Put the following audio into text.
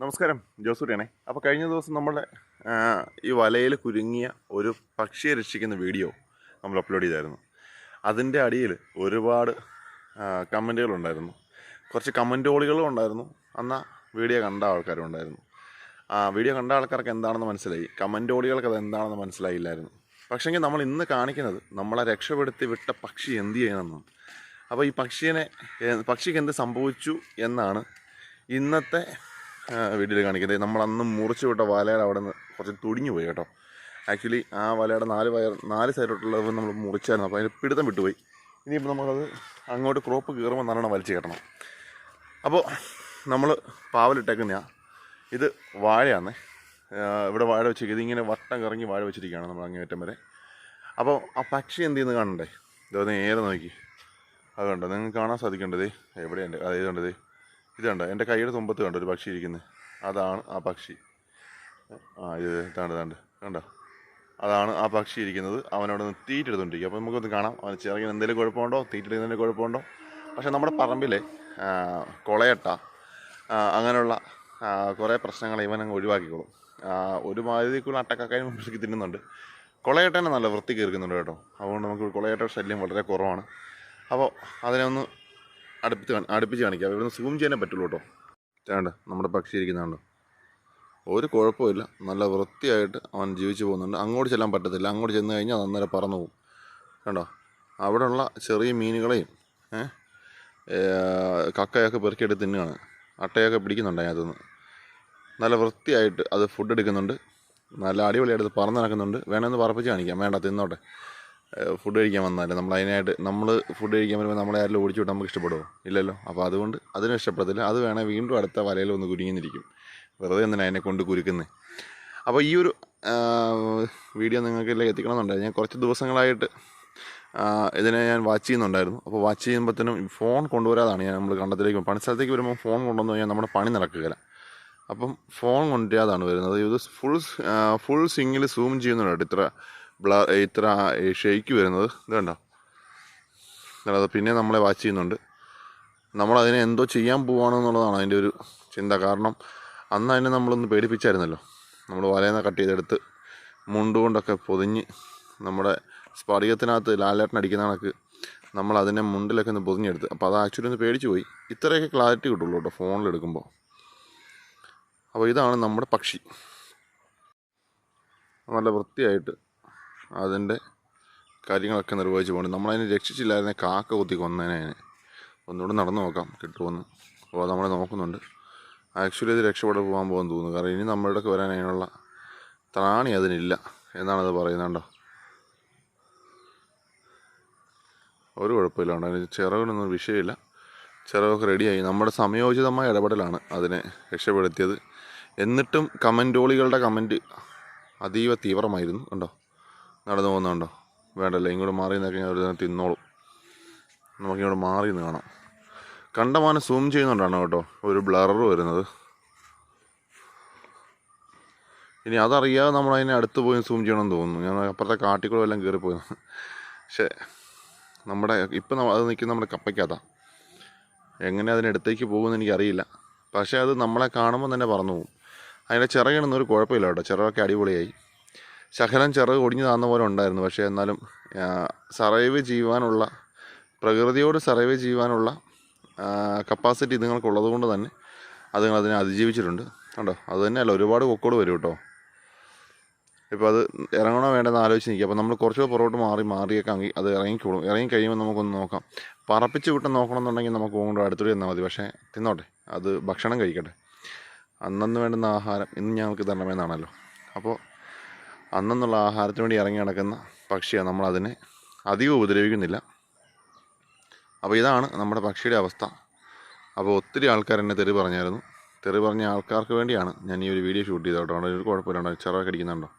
നമസ്കാരം ജോസൂരിയാണേ. അപ്പോൾ കഴിഞ്ഞ ദിവസം നമ്മുടെ ഈ വലയിൽ കുരുങ്ങിയ ഒരു പക്ഷിയെ രക്ഷിക്കുന്ന വീഡിയോ നമ്മൾ അപ്ലോഡ് ചെയ്തായിരുന്നു. അതിന്റെ അടിയിൽ ഒരുപാട് കമന്റുകളുണ്ടായിരുന്നു കുറച്ച് കമന്റോളികളും ഉണ്ടായിരുന്നു. അന്ന് വീഡിയോ കണ്ട ആൾക്കാരും ഉണ്ടായിരുന്നു. ആ വീഡിയോ കണ്ട ആൾക്കാർക്ക് എന്താണെന്ന് മനസ്സിലായി? കമന്റോളികൾക്ക് അത് എന്താണെന്ന് മനസ്സിലായില്ലായിരുന്നു. പക്ഷേങ്കിൽ നമ്മൾ ഇന്ന് കാണിക്കുന്നത് നമ്മളെ രക്ഷപ്പെടുത്തി വിട്ട പക്ഷി എന്ത് ചെയ്യണമെന്നാണ്. അപ്പോൾ ഈ പക്ഷിയെ പക്ഷിക്ക് എന്ത് സംഭവിച്ചു എന്നാണ് ഇന്നത്തെ വീഡിയോയിൽ കാണിക്കുന്നത്. നമ്മൾ അന്ന് മുറിച്ച് വിട്ട വലയുടെ അവിടെ നിന്ന് കുറച്ച് തുടിഞ്ഞു പോയി കേട്ടോ. ആക്ച്വലി ആ വലയുടെ നാല് വയർ നാല് സൈഡിലോട്ടുള്ളത് നമ്മൾ മുറിച്ചായിരുന്നു. അപ്പോൾ അതിന് പിടുത്തം വിട്ടുപോയി. ഇനിയിപ്പോൾ നമ്മളത് അങ്ങോട്ട് ക്രോപ്പ് കയറുമ്പോൾ നല്ലോണം വലിച്ചു കെട്ടണം. അപ്പോൾ നമ്മൾ പാവലിട്ടേക്കുന്നതാണ് ഇത് വാഴയാണ് ഇവിടെ വാഴ വെച്ച് ഇതിങ്ങനെ വട്ടം കറങ്ങി വാഴ വെച്ചിരിക്കുകയാണ് നമ്മൾ അങ്ങേറ്റം വരെ. അപ്പോൾ ആ പക്ഷി എന്ത് ചെയ്യുന്നത് കാണണ്ടേ ഇതൊന്ന് ഏറെ നോക്കി. അത് കണ്ടോ? നിങ്ങൾക്ക് കാണാൻ സാധിക്കേണ്ടത് എവിടെയുണ്ട്? അത് ഇതുണ്ട് എന്റെ കൈയുടെ തുമ്പത്ത് കണ്ടോ? ഒരു പക്ഷി ഇരിക്കുന്നത് അതാണ് ആ പക്ഷി. ആ ഇത് താണ്ട് താണ്ട് കണ്ടോ? അതാണ് ആ പക്ഷി ഇരിക്കുന്നത്. അവനോട് നിന്ന് തീറ്റെടുത്തോണ്ടിരിക്കും അപ്പോൾ നമുക്കൊന്ന് കാണാം. അവന് ചിറകിന് എന്തെങ്കിലും കുഴപ്പമുണ്ടോ? തീറ്റെടുക്കുന്നതിന്റെ കുഴപ്പമുണ്ടോ? പക്ഷേ നമ്മുടെ പറമ്പിലെ കുളയട്ട അങ്ങനെയുള്ള കുറേ പ്രശ്നങ്ങൾ ഇവൻ അങ്ങ് ഒഴിവാക്കിക്കോളും. ഒരു മാതിരിക്കുള്ള അട്ടക്കാക്കായും മുമ്പിലേക്ക് തിന്നുന്നുണ്ട്. കൊളയട്ടനെ നല്ല വൃത്തി കീർക്കുന്നുണ്ട് കേട്ടോ. അതുകൊണ്ട് നമുക്ക് കൊളയട്ട ശല്യം വളരെ കുറവാണ്. അപ്പോൾ അതിനെ ഒന്ന് അടുപ്പിച്ച് അടുപ്പിച്ച് കാണിക്കാം. ഇവിടുന്ന് സൂം ചെയ്യാനേ പറ്റുള്ളൂ കേട്ടോ. വേണ്ട നമ്മുടെ പക്ഷി ഇരിക്കുന്നുണ്ടോ. ഒരു കുഴപ്പമില്ല. നല്ല വൃത്തിയായിട്ട് അവൻ ജീവിച്ചു പോകുന്നുണ്ട്. അങ്ങോട്ട് ചെല്ലാൻ പറ്റത്തില്ല. അങ്ങോട്ട് ചെന്ന് കഴിഞ്ഞാൽ അന്നേരം പറന്നു പോകും. കണ്ടോ? അവിടെയുള്ള ചെറിയ മീനുകളെയും കക്കയൊക്കെ പെറുക്കിയെടുത്ത് തിന്നുകയാണ്. അട്ടയൊക്കെ പിടിക്കുന്നുണ്ട് അതിനകത്തുനിന്ന്. നല്ല വൃത്തിയായിട്ട് അത് ഫുഡ് എടുക്കുന്നുണ്ട്. നല്ല അടിപൊളിയായിട്ട് പറന്ന് നടക്കുന്നുണ്ട്. വേണമെന്ന് പറപ്പിച്ച് കാണിക്കാം. വേണ്ട തിന്നോട്ടെ. ഫുഡ് കഴിക്കാൻ വന്നാലും നമ്മൾ അതിനായിട്ട് നമ്മൾ ഫുഡ് കഴിക്കാൻ വരുമ്പോൾ നമ്മളെ ആരെങ്കിലും ഓടിച്ചു വിട്ടാൽ നമുക്ക് ഇഷ്ടപ്പെടുമോ ഇല്ലല്ലോ. അപ്പോൾ അതുകൊണ്ട് അതിനും ഇഷ്ടപ്പെടത്തില്ല. അത് വേണേൽ വീണ്ടും അടുത്ത വലയിൽ ഒന്ന് കുരുങ്ങിന്നിരിക്കും. വെറുതെ എന്തിനാ അതിനെ കൊണ്ട് കുരുക്കുന്നത് അപ്പോൾ ഈ ഒരു വീഡിയോ നിങ്ങൾക്ക് എല്ലാം എത്തിക്കണമെന്നുണ്ടായിരുന്നു. ഞാൻ കുറച്ച് ദിവസങ്ങളായിട്ട് ഇതിനെ ഞാൻ വാച്ച് ചെയ്യുന്നുണ്ടായിരുന്നു. അപ്പോൾ വാച്ച് ചെയ്യുമ്പോഴത്തേനും ഫോൺ കൊണ്ടുവരാതാണ് ഞാൻ നമ്മൾ കണ്ടത്തിലേക്ക് പണി സ്ഥലത്തേക്ക് വരുമ്പോൾ ഫോൺ കൊണ്ടുവന്നു കഴിഞ്ഞാൽ നമ്മുടെ പണി നടക്കുകയില്ല. അപ്പം ഫോൺ കൊണ്ടുവരാതാണ് വരുന്നത്. ഇത് ഫുൾ ഫുൾ സിങ്ങിൽ സൂം ചെയ്യുന്നുണ്ട് ഇത്ര ഇത്ര ഷെയ്ക്ക് വരുന്നത്. ഇത് കണ്ടോ? അത് പിന്നെ നമ്മളെ വാച്ച് ചെയ്യുന്നുണ്ട്. നമ്മൾ അതിനെ എന്തോ ചെയ്യാൻ പോവാണെന്നുള്ളതാണ് അതിന്റെ ഒരു ചിന്ത. കാരണം അന്ന് അതിനെ നമ്മളൊന്ന് പേടിപ്പിച്ചായിരുന്നല്ലോ. നമ്മൾ വലയെന്ന് കട്ട് ചെയ്തെടുത്ത് മുണ്ടുകൊണ്ടൊക്കെ പൊതിഞ്ഞ് നമ്മുടെ സ്ഫടികത്തിനകത്ത് ലാലേട്ടൻ അടിക്കുന്ന കണക്ക് നമ്മൾ അതിനെ മുണ്ടിലൊക്കെ ഒന്ന് പൊതിഞ്ഞെടുത്ത്. അപ്പോൾ അത് ആക്ച്വലി ഒന്ന് പേടിച്ച് പോയി. ഇത്രയൊക്കെ ക്ലാരിറ്റി കിട്ടുള്ളൂ കേട്ടോ ഫോണിലെടുക്കുമ്പോൾ അപ്പോൾ ഇതാണ് നമ്മുടെ പക്ഷി. നല്ല വൃത്തിയായിട്ട് അതിന്റെ കാര്യങ്ങളൊക്കെ നിർവഹിച്ച് പോകുന്നുണ്ട് നമ്മളതിനെ രക്ഷിച്ചില്ലായിരുന്നെ കാക്ക കുത്തി കൊന്നേനെ അതിനെ ഒന്നുകൂടെ നടന്നു നോക്കാം കിട്ടുമെന്ന് അപ്പോൾ നമ്മളെ നോക്കുന്നുണ്ട്. ആക്ച്വലി ഇത് രക്ഷപ്പെടാൻ പോകാൻ പോകാൻ തോന്നുന്നു. കാരണം ഇനി നമ്മളുടെയൊക്കെ വരാൻ അതിനുള്ള ത്രാണി അതിനില്ല എന്നാണത് പറയുന്നുണ്ടോ ഒരു കുഴപ്പമില്ല അതിന് ചിറകിനൊന്നും വിഷയമില്ല. ചിറകൊക്കെ റെഡിയായി. നമ്മുടെ സമയോചിതമായ ഇടപെടലാണ് അതിനെ രക്ഷപ്പെടുത്തിയത്. എന്നിട്ടും കമന്റോളികളുടെ കമന്റ് അതീവ തീവ്രമായിരുന്നു കണ്ടോ? നടന്നു പോകുന്നുണ്ടോ? വേണ്ടല്ലോ ഇങ്ങോട്ട് മാറി നിന്നൊക്കെ അവർ ഒരു തിന്നോളും. നമുക്കിങ്ങോട്ട് മാറി നിന്ന് കാണാം. കണ്ടമാനം സൂം ചെയ്യുന്നുണ്ടാണ് കേട്ടോ ഒരു ബ്ലർ വരുന്നത്. ഇനി അതറിയാതെ നമ്മൾ അതിനെ അടുത്ത് പോയി സൂം ചെയ്യണമെന്ന് തോന്നുന്നു. ഞാൻ അപ്പുറത്തെ കാട്ടിക്കൂടെ എല്ലാം കയറിപ്പോയി പക്ഷേ നമ്മുടെ ഇപ്പം അത് നിൽക്കുന്ന നമ്മുടെ കപ്പയ്ക്കകത്താണ് എങ്ങനെ അതിനടുത്തേക്ക് പോകുമെന്ന് എനിക്കറിയില്ല. പക്ഷേ അത് നമ്മളെ കാണുമ്പോൾ തന്നെ പറന്നു പോകും അതിന്റെ ചിറകിനൊന്നും ഒരു കുഴപ്പമില്ല കേട്ടോ. ചിറകൊക്കെ അടിപൊളിയായി. ശകലം ചിറക് ഒടിഞ്ഞു താന്ന പോലെ ഉണ്ടായിരുന്നു. പക്ഷേ എന്നാലും സറൈവ് ചെയ്യുവാനുള്ള പ്രകൃതിയോട് സറൈവ് ചെയ്യുവാനുള്ള കപ്പാസിറ്റി ഇതുങ്ങൾക്കുള്ളത് കൊണ്ട് തന്നെ അതുങ്ങൾ അതിനെ അതിജീവിച്ചിട്ടുണ്ട്. കണ്ടോ? അത് തന്നെയല്ല ഒരുപാട് കൊക്കോട് വരും കേട്ടോ. ഇപ്പോൾ അത് ഇറങ്ങണോ വേണ്ടെന്ന് ആലോചിച്ച് നിൽക്കുക. അപ്പോൾ നമ്മൾ കുറച്ചുകൂടെ പുറകോട്ട് മാറി മാറിയൊക്കെ ആണെങ്കിൽ അത് ഇറങ്ങിക്കോളും. ഇറങ്ങി കഴിയുമ്പോൾ നമുക്കൊന്ന് നോക്കാം. പറപ്പിച്ച് വിട്ട് നോക്കണമെന്നുണ്ടെങ്കിൽ നമുക്ക് കൊണ്ട് അടുത്തൂടെ എന്നാൽ മതി. പക്ഷേ തിന്നോട്ടെ അത് ഭക്ഷണം കഴിക്കട്ടെ. അന്നന്ന് വേണ്ടുന്ന ആഹാരം ഇന്ന് ഞങ്ങൾക്ക് തരണമെന്നാണല്ലോ. അപ്പോൾ അന്നെന്നുള്ള ആഹാരത്തിന് വേണ്ടി ഇറങ്ങി നടക്കുന്ന പക്ഷിയാണ് നമ്മളതിനെ അധികം ഉപദ്രവിക്കുന്നില്ല. അപ്പോൾ ഇതാണ് നമ്മുടെ പക്ഷിയുടെ അവസ്ഥ. അപ്പോൾ ഒത്തിരി ആൾക്കാർ എന്നെ തെറി പറഞ്ഞായിരുന്നു. തെറി പറഞ്ഞ ആൾക്കാർക്ക് വേണ്ടിയാണ് ഞാൻ ഈ ഒരു വീഡിയോ ഷൂട്ട് ചെയ്തോട്ടോ ഒരു കുഴപ്പമില്ല. ചിറകൊക്കെ അടിക്കുന്നുണ്ടോ